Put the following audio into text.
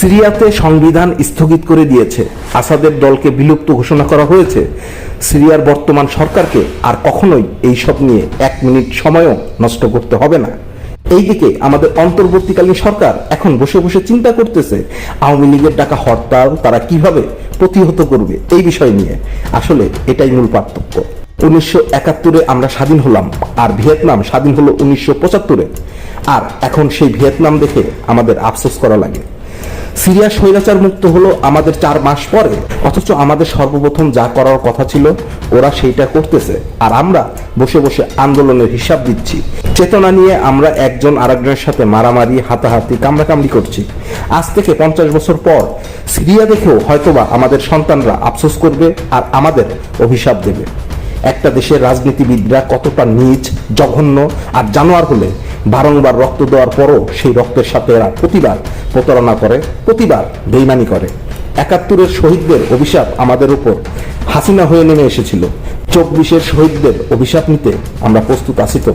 সিরিয়াতে সংবিধান স্থগিত করে দিয়েছে। আসাদের দলকে বিলুপ্ত ঘোষণা করা হয়েছে। সিরিয়ার বর্তমান সরকারকে আর কখনোই এই সব নিয়ে এক মিনিট সময়ও নষ্ট করতে হবে না। এইদিকে আমাদের অন্তর্বর্তীকালীন সরকার এখন বসে বসে চিন্তা করতেছে, আওয়ামী লীগের ডাকা হরতাল তারা কীভাবে প্রতিহত করবে এই বিষয় নিয়ে। আসলে এটাই মূল পার্থক্য। উনিশশো একাত্তরে আমরা স্বাধীন হলাম, আর ভিয়েতনাম স্বাধীন হলো উনিশশো পঁচাত্তরে। আর এখন সেই ভিয়েতনাম দেখে আমাদের আফসোস করা লাগে। সিরিয়া স্বৈরাচার মুক্ত হলো আমাদের চার মাস পরে। অথচ আমাদের সর্বপ্রথম যা করার কথা ছিল, ওরা সেইটা করতেছে। আর আমরা বসে বসে আন্দোলনের হিসাব দিচ্ছি। চেতনা নিয়ে আমরা একজন আরেকজনের সাথে মারামারি, হাতাহাতি, কামড়াকামড়ি করছি। আজ থেকে পঞ্চাশ বছর পর সিরিয়া দেখেও হয়তোবা আমাদের সন্তানরা আফসোস করবে আর আমাদের অভিশাপ দেবে। একটা দেশের রাজনীতিবিদরা কতটা নিজ, জঘন্য আর জানোয়ার হলে বারংবার রক্ত দেওয়ার পরও সেই রক্তের সাথে এরা প্রতিবার প্রতারণা করে, প্রতিবার বেইমানি করে। একাত্তরের শহীদদের অভিশাপ আমাদের উপর। হাসিনা হয়ে নেমে এসেছিল। চব্বিশের শহীদদের অভিশাপ নিতে আমরা প্রস্তুত আছি তো?